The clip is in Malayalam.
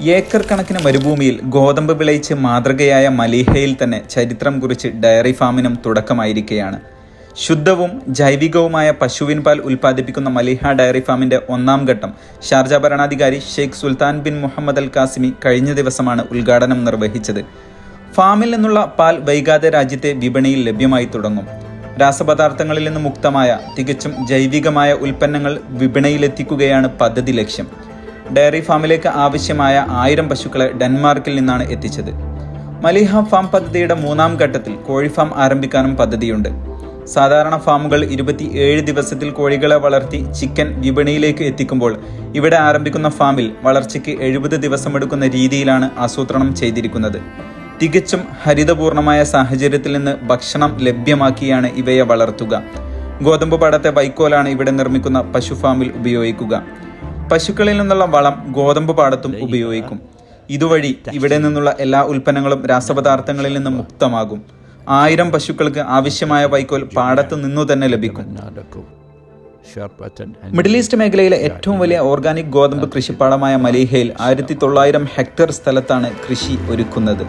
ഏക്കർ കണക്കിന് മരുഭൂമിയിൽ ഗോതമ്പ് വിളയിച്ച് മാതൃകയായ മലീഹയിൽ തന്നെ ചരിത്രം കുറിച്ച് ഡയറി ഫാമിനും തുടക്കമായിരിക്കുകയാണ്. ശുദ്ധവും ജൈവികവുമായ പശുവിൻ പാൽ ഉൽപ്പാദിപ്പിക്കുന്ന മലീഹ ഡയറി ഫാമിന്റെ ഒന്നാം ഘട്ടം ഷാർജ ഭരണാധികാരി Sheikh Sultan bin Mohammed Al Qasimi കഴിഞ്ഞ ദിവസമാണ് ഉദ്ഘാടനം നിർവഹിച്ചത്. ഫാമിൽ നിന്നുള്ള പാൽ വൈകാതെ രാജ്യത്തെ വിപണിയിൽ ലഭ്യമായി തുടങ്ങും. രാസപദാർത്ഥങ്ങളിൽ നിന്ന് മുക്തമായ തികച്ചും ജൈവികമായ ഉൽപ്പന്നങ്ങൾ വിപണിയിലെത്തിക്കുകയാണ് പദ്ധതി ലക്ഷ്യം. ഡയറി ഫാമിലേക്ക് ആവശ്യമായ ആയിരം പശുക്കളെ ഡെൻമാർക്കിൽ നിന്നാണ് എത്തിച്ചത്. മലിഹ ഫാം പദ്ധതിയുടെ മൂന്നാം ഘട്ടത്തിൽ കോഴി ഫാം ആരംഭിക്കാനും പദ്ധതിയുണ്ട്. സാധാരണ ഫാമുകൾ ഇരുപത്തിയേഴ് ദിവസത്തിൽ കോഴികളെ വളർത്തി ചിക്കൻ വിപണിയിലേക്ക് എത്തിക്കുമ്പോൾ ഇവിടെ ആരംഭിക്കുന്ന ഫാമിൽ വളർച്ചയ്ക്ക് എഴുപത് ദിവസമെടുക്കുന്ന രീതിയിലാണ് ആസൂത്രണം ചെയ്തിരിക്കുന്നത്. തികച്ചും ഹരിതപൂർണമായ സാഹചര്യത്തിൽ നിന്ന് ഭക്ഷണം ലഭ്യമാക്കിയാണ് ഇവയെ വളർത്തുക. ഗോതമ്പ് പാടത്തെ വൈക്കോലാണ് ഇവിടെ നിർമ്മിക്കുന്ന പശു ഫാമിൽ ഉപയോഗിക്കുക. പശുക്കളിൽ നിന്നുള്ള വളം ഗോതമ്പ് പാടത്തും ഉപയോഗിക്കും. ഇതുവഴി ഇവിടെ നിന്നുള്ള എല്ലാ ഉൽപ്പന്നങ്ങളും രാസപദാർത്ഥങ്ങളിൽ നിന്ന് മുക്തമാകും. ആയിരം പശുക്കൾക്ക് ആവശ്യമായ വൈക്കോൽ പാടത്ത് നിന്നു തന്നെ ലഭിക്കും. മിഡിൽ ഈസ്റ്റ് മേഖലയിലെ ഏറ്റവും വലിയ ഓർഗാനിക് ഗോതമ്പ് കൃഷിപ്പാടമായ മലീഹയിൽ ആയിരത്തി തൊള്ളായിരം ഹെക്ടർ സ്ഥലത്താണ് കൃഷി ഒരുക്കുന്നത്.